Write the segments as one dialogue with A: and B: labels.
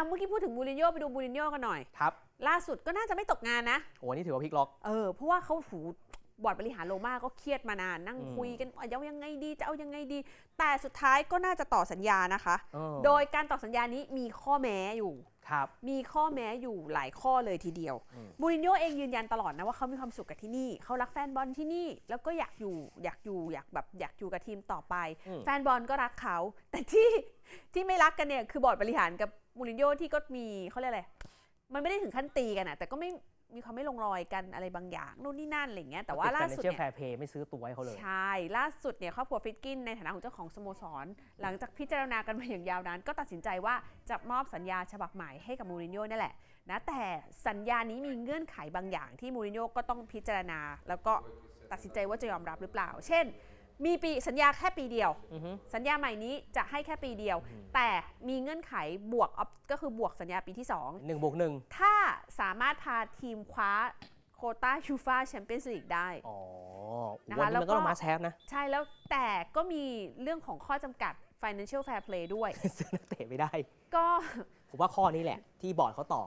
A: อะเมื่อกี้พูดถึงมูรินโญ่ไปดูมูรินโญ่กันหน่อย
B: ครับ
A: ล่าสุดก็น่าจะไม่ตกงานนะ
B: โอ้นี่ถือว่าพลิกล็อก
A: เออ เพราะว่าเขาหูบอร์ดบริหารโรม่าก็เครียดมานานนั่ง
B: อืม
A: คุยกันว่าจะเอายังไงดีจะเอายังไงดี แต่สุดท้ายก็น่าจะต่อสัญญานะคะ
B: เออ
A: โดยการต่อสัญญานี้มีข้อแม้อยู่
B: ครับ
A: มีข้อแม้อยู่หลายข้อเลยทีเดียว
B: อืม
A: มูรินโญ่เองยืนยันตลอดนะว่าเขามีความสุขกับที่นี่เขารักแฟนบอลที่นี่ แล้วก็อยากอยู่อยากอยู่อยากแบบอยากอยู่กับทีมต่อไป
B: อืม
A: แฟนบอลก็รักเขา แต่ที่ที่ไม่รักกันเนี่ยคือบอร์ดบริหารกับ มูรินโญ่ที่ก็มีเขาเรียกอะไร มันไม่ได้ถึงขั้นตีกันอะแต่ก็ไม่มีความไม่ลงรอยกันอะไรบางอย่างนู่นนี่นั่นอะไรอย่างเงี้ยแต่ว่าล่าสุด
B: เชีย
A: เนี่ย
B: แฟร์เพย์ไม่ซื้อตัวให้เขาเลย
A: ใช่ ล่าสุดเนี่ยครอบครัวฟิตกินในฐานะของเจ้าของสโมสร หลังจากพิจารณากันมาอย่างยาวนานก็ตัดสินใจว่าจะมอบสัญญาฉบับใหม่ให้กับมูรินโญ่นั่นแหละนะแต่สัญญานี้มีเงื่อนไขบางอย่างที่มูรินโญ่ก็ต้องพิจารณา แล้วก็ตัดสินใจว่าจะยอมรับหรือเปล่า เช่น มีปีสัญญาแค่ปีเดียว
B: อือฮึ
A: สัญญาใหม่นี้จะให้แค่ปีเดียว
B: อืม
A: แต่มีเงื่อนไขบวก op- ก็คือบวกสัญญาปีที่2
B: หนึ่งบวกหนึ่ง
A: ถ้าสามารถพาทีมคว้าโควต้ายูฟาแชมเปี้ยนส์ลีกได้
B: อ๋อ
A: นะคะ
B: วันนี้มัน
A: แล้วก็
B: ก็ต้องมาแซฟนะ
A: ใช่แล้วแต่ก็มีเรื่องของข้อจำกัด financial fair play ด้วย
B: ซื้อนักเตะไม่ได้
A: ก็
B: ผมว่าข้อนี้แหละ ที่บอร์ดเขาต่อ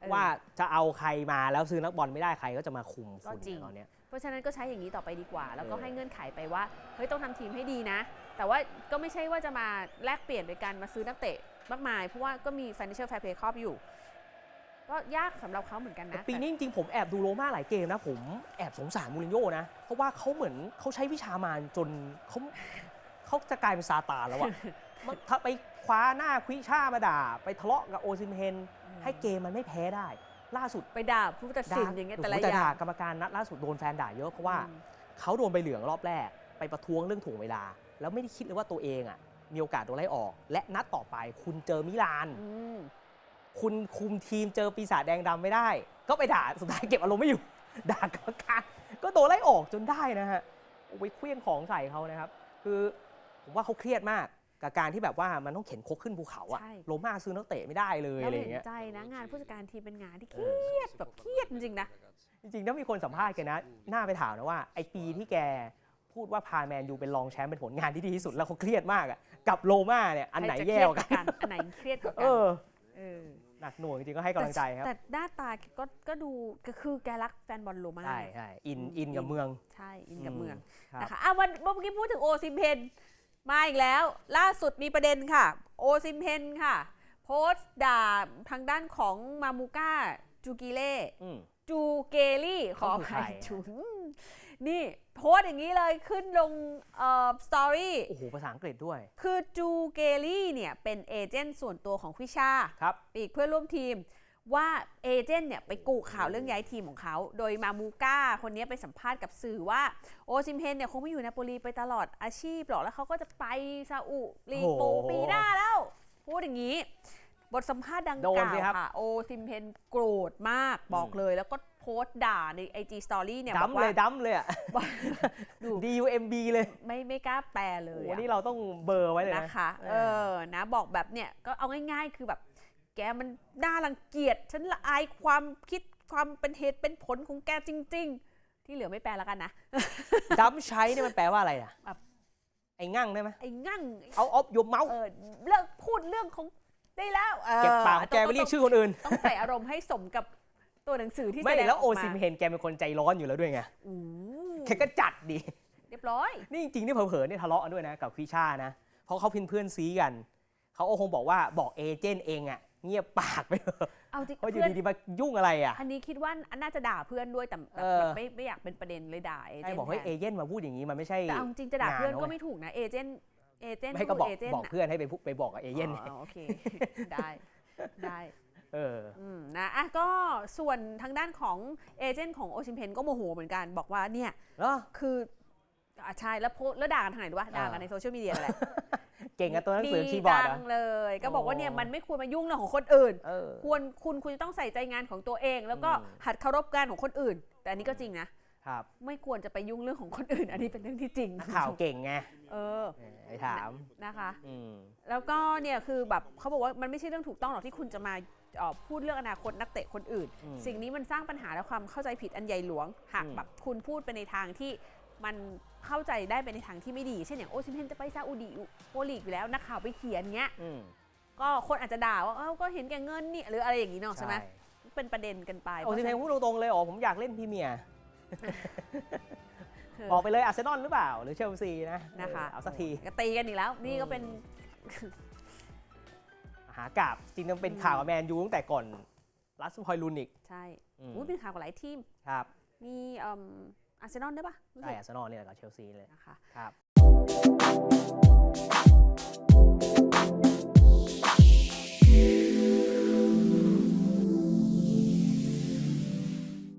A: เออ
B: ว่าจะเอาใครมาแล้วซื้อนักบอลไม่ได้ใครก็จะมาคุม
A: ก็
B: คุณ
A: จริง
B: ตอนเนี้ย
A: เพราะฉะนั้นก็ใช้อย่างนี้ต่อไปดีกว่า แล้วก็
B: เออ
A: ให้เงื่อนไขไปว่าเฮ้ยต้องทำทีมให้ดีนะ แต่ว่าก็ไม่ใช่ว่าจะมาแลกเปลี่ยนโดยการมาซื้อนักเตะมากมาย เพราะว่าก็มี financial fair play ครอบอยู่ ก็ยากสำหรับเขาเหมือนกัน
B: แต่
A: นะ
B: ปีนี้จริงๆผมแอบดูโรม่าหลายเกมนะผมแอบสงสารมูรินโญ่นะ เพราะว่าเขาเหมือนเขาใช้วิชามารจนเขาเขาจะกลายเป็นซาตานแล้วอะมันถ้าไปคว้าหน้าควิชามาด่า ไปทะเลาะกับโอซิมเฮนให้เกมมันไม่แพ้ได้ ล่าสุด
A: ไปด่าผู้ตัดสินอย่างเงี้ยแต่ละ
B: โโห
A: อย่า
B: ด่างกรรมการนัดล่าสุดโดนแฟนด่าเยอะเพราะว่า
A: อืม
B: เขาโดนใบเหลืองรอบแรก ไปประท้วงเรื่องถ่วงเวลา แล้วไม่ได้คิดเลยว่าตัวเองอะมีโอกาสโดนไล่ออก และนัดต่อไปคุณเจอมิลาน
A: อืม
B: คุณคุมทีมเจอปีศาจแดงดำไม่ได้ ก็ไปด่าสุดท้ายเก็บอารมณ์ไม่อยู่ด่ากรรมการก็โดนไล่ออกจนได้นะฮะโอ้ไปเคลี้ยงของใส่เขานะครับ คือผมว่าเขาเครียดมาก กับการที่แบบว่ามันต้องเข็นคกขึ้นภูเขาอะ
A: ใช่
B: โรม่าซื้อนักเตะไม่ได้เลย
A: แล้ว
B: อะไรอ
A: เห็
B: ย่าง
A: น
B: เงี้ย
A: ใจนะงานผู้จัดการทีมเป็นงานที่เค
B: เออ
A: รียดแบบเครียดจริงๆนะ
B: จริงๆถ้ามีคนสัมภาษณ์แกันนะ น่าไปถามนะว่าไอปีที่แกพูดว่าพาแมนยูเป็นรองแชมป์เป็นผลงานที่ดีที่สุดแล้วเขาเครียดมากอะกับโรม่าเนี่ยอันไหน
A: ใครจะ
B: แย่
A: เครี
B: กว่ากัน
A: อันไหนเครียดกว่า
B: เอ
A: กัน
B: อ
A: เออ
B: หนักหน่วงจริงๆก็ให้กำลังใจครับ
A: แต่หน้าตาก็ก็ดูก็คือแกรักแฟนบอลโรม่า
B: ใช่ใช่อิน
A: อืม
B: อินกับ
A: อิน
B: เมือง
A: ใช่ อินกับ
B: อืม
A: เมือง
B: ครับ
A: นะคะอะวันเมื่อกี้พูดถึงโอซิมเพน มาอีกแล้วล่าสุดมีประเด็นค่ะ โอซิมเพนค่ะ โพสต์ด่าทางด้านของมามูก้าจูกิเล่
B: อืม
A: จูเกลี่ขออ
B: เขาคือ
A: ภัย
B: ใครอะ
A: ฉุนนี่โพสต์อย่างนี้เลยขึ้นลงเอ่อสตอรี่
B: โอ้โหภาษาอังกฤษด้วย
A: คือจูเกลี่เนี่ยเป็นเอเจนต์ส่วนตัวของควิชา
B: ครับ
A: ปีกเพื่อนร่วมทีม ว่าเอเจนต์เนี่ยไปกูข่าวเรื่องย้ายทีมของเขา โดยมามูก้าคนนี้ไปสัมภาษณ์กับสื่อว่า โอซิมเพนเนี่ยคงไม่อยู่นาโปลีไปตลอดอาชีพหรอกแล้วเขาก็จะไปซาอุลีกโป
B: โอ้โห
A: ปีหน้าแล้ว พูดอย่างนี้ บทสัมภาษณ์ดัง
B: โด
A: ก
B: น
A: ล่าว
B: สิครับ
A: ค่ะ โอซิมเพนโกรธมากบอกเลยแล้วก็โพสต์ด่าใน IG Story เนี่ยบ
B: ดั
A: อก
B: ม
A: ว่า
B: เลยดัมเลยอะ
A: ดู
B: D U M B เลย
A: ไม่ไม่กล้าแปลเล
B: โอ้
A: ย
B: โห
A: อะ
B: นี่เราต้องเบอร์ไว้เลยนะ
A: นะคะ
B: เอ
A: เอ
B: อ
A: อนะบอกแบบเนี่ยก็เอาง่ายๆ คือแบบ แกมันน่ารังเกียจฉันละอายความคิดความเป็นเหตุเป็นผลของแกจริง ๆ ที่เหลือไม่แปลแล้วกันนะ
B: ดัมใช้เนี่ยมันแปลว่าอะไรอะ
A: แบบ
B: ไอ้งั่งได้ไหม
A: ไอ้งั่ง
B: เอาออฟยมเมาส์
A: เออเลิกพูดเรื่องของได้แล้วออ
B: เก็บปากของแกไปเรียกชื่อคนอื่น
A: ต้องต้องใส่อารมณ์ให้สมกับตัวหนังสือที่
B: ไม่
A: แสดง
B: แล้วโอ
A: ออกมา
B: ซิมเฮนแกเป็นคนใจร้อนอยู่แล้วด้วยไง
A: อู้
B: แกก็จัดดี
A: เรียบร้อย
B: นี่จริงๆนี่เผลอๆเนี่ยทะเลาะกันด้วยนะกับควิชานะ เพราะเขาเป็นเพื่อนซีกัน เขาก็คงบอกว่าบอกเอเจนต์เองอะ เงียบปากไปเถอะ
A: เอาจริง
B: เพราะอยู่
A: เพื่อน
B: ดีๆมายุ่งอะไรอะ
A: อันนี้คิดว่าน่าจะด่าเพื่อนด้วยแต่แต่
B: เออ
A: แบบไม่ไม่อยากเป็นประเด็นเลยด่าเอเจ
B: ไอ้
A: นต์
B: บอกเฮ้ย
A: แท
B: เอนเจนต์มาพูดอย่างนี้มันไม่ใช่
A: แต่เอาจริงๆจะด่าเพื่อน
B: งาน
A: ก็
B: เว้ย
A: ไม่ถูกนะเอเจนต์เอเจนต์
B: ไม่ก็บอก
A: เอเจนต์
B: บอก
A: อะ
B: เพื่อนให้ไปพูดไปบอกกับเอเจนต์
A: อ๋อโอเคได้ได้
B: เออ
A: อืมนะอะก็ส่วนทางด้านของเอเจนต์ของโอชิมเพนก็โมโหเหมือนกัน บอกว่าเนี่ย
B: เหรอ
A: คือ อะใช่แล้วโพสต์แล้วด่ากันทางไหนรู้ป่ะด่ากัน
B: อ่า
A: ในโซเชียลมีเดียแหละ
B: เก่งกับตัวหนังสือ
A: ดี
B: คีย์บอร์ด
A: จั
B: อะ
A: งเลย ก็บอกว่าเนี่ย
B: อ๋อ
A: มันไม่ควรมายุ่งเรื่องของคนอื่น
B: เออ
A: ควรคุณคุณจะต้องใส่ใจงานของตัวเอง แล้วก็
B: อืม
A: หัดเคารพงานของคนอื่น แต่อันนี้ก็จริงนะ
B: ครับ
A: ไม่ควรจะไปยุ่งเรื่องของคนอื่น อันนี้เป็นเรื่องที่จริง
B: นักข่าวเก่งไง
A: เออ
B: เออไอ้ถาม
A: นะคะ
B: อืม
A: แล้วก็เนี่ยคือแบบเขาบอกว่ามันไม่ใช่เรื่องถูกต้องหรอกที่คุณจะมาเอ่อพูดเรื่องอนาคตนักเตะคนอื่น
B: อืม
A: สิ่งนี้มันสร้างปัญหาและความเข้าใจผิดอันใหญ่หลวง หาก
B: อืม
A: แบบคุณพูดไปในทางที่ มันเข้าใจได้ไปในทางที่ไม่ดี เช่นอย่างโอซิมเพนจะไปซาอุดิโอลีกอยู่แล้วนักข่าวไปเขียนเงี้ย
B: อืม
A: ก็คนอาจจะด่าว่าเอ้าก็เห็นแก่เงินนี่หรืออะไรอย่างนี้เนาะใช่ไหมเป็นประเด็นกันไป
B: โอ้ทีเพลงพูดตรงๆเลยอ๋อผมอยากเล่นพรีเมียร์
A: เออ
B: บอกไปเลยอาร์เซนอลหรือเปล่า หรือเชลซีนะ
A: นะคะ
B: เออเอาสักที
A: ก็ตีกันอีกแล้ว นี่ก็เป็น
B: หากาบจริงๆเป็น
A: อืม
B: ข่าวกับแมนยูตั้งแต่ก่อนลัสพอยลูนิก
A: ใช่
B: อืม
A: อุ้ยเป็นข่าวกับหลายทีม
B: ครับ
A: มีเอาร์เซนอลได้ปะ
B: ใช่อาร์เซนอลนี่แหละกับเชลซีเลย
A: นะคะ
B: ครับ